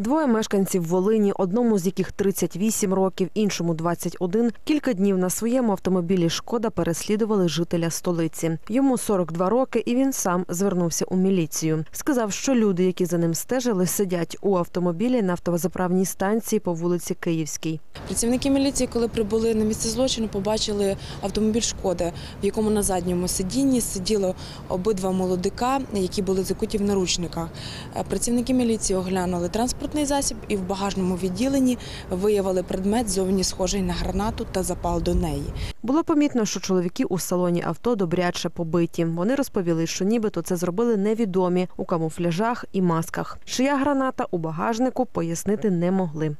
Двоє мешканців Волині, одному з яких 38 років, іншому 21, кілька днів на своєму автомобілі Шкода переслідували жителя столиці. Йому 42 роки, і він сам звернувся у міліцію. Сказав, що люди, які за ним стежили, сидять у автомобілі на автозаправній станції по вулиці Київській. Працівники міліції, коли прибули на місце злочину, побачили автомобіль шкоди, в якому на задньому сидінні сиділо обидва молодика, які були закуті в наручниках. Е, Працівники міліції оглянули транспортний засіб і в багажному відділенні виявили предмет зовні схожий на гранату та запал до неї. Було помітно, що чоловіки у салоні авто добряче побиті. Вони розповіли, що нібито це зробили невідомі у камуфляжах і масках. Чия граната у багажнику пояснити не могли.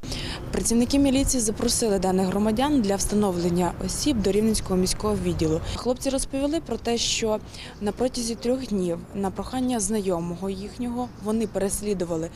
Працівники міліції запросили даних громадян для встановлення осіб до Рівненського міського відділу. Хлопці розповіли про те, що на протязі трьох днів на прохання знайомого їхнього вони переслідували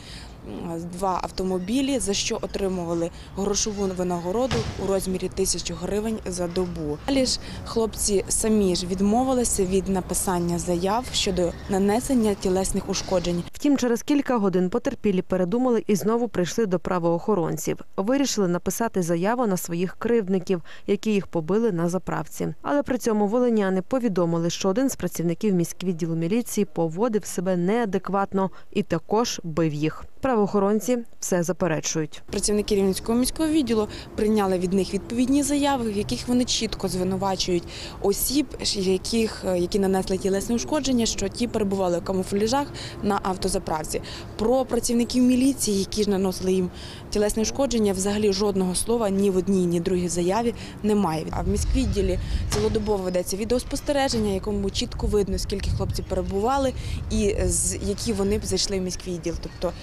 два автомобілі, за що отримували грошову винагороду у розмірі тисячу гривень за добу. Далі ж хлопці самі ж відмовилися від написання заяв щодо нанесення тілесних ушкоджень. Втім, через кілька годин потерпілі передумали і знову прийшли до правоохоронців. Вирішили написати заяву на своїх кривдників, які їх побили на заправці. Але при цьому волиняни повідомили, що один з працівників міськвідділу міліції поводив себе неадекватно і також бив їх. Правоохоронці все заперечують. Працівники Рівненського міського відділу прийняли від них відповідні заяви, в яких вони чітко звинувачують осіб, яких, які нанесли тілесне ушкодження, що ті перебували в камуфляжах на автозаправці. Про працівників міліції, які ж наносили їм тілесне ушкодження, взагалі жодного слова ні в одній, ні в другій заяві немає. А в міськвідділі цілодобово ведеться відеоспостереження, якому чітко видно, скільки хлопців перебували і з які вони б зайшли в міськвідділ. Тобто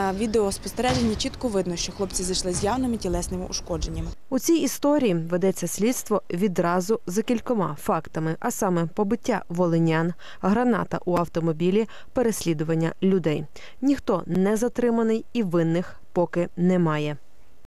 на відеоспостереженні чітко видно, що хлопці зайшли з явними тілесними ушкодженнями. У цій історії ведеться слідство відразу за кількома фактами, а саме побиття волинян, граната у автомобілі, переслідування людей. Ніхто не затриманий і винних поки немає.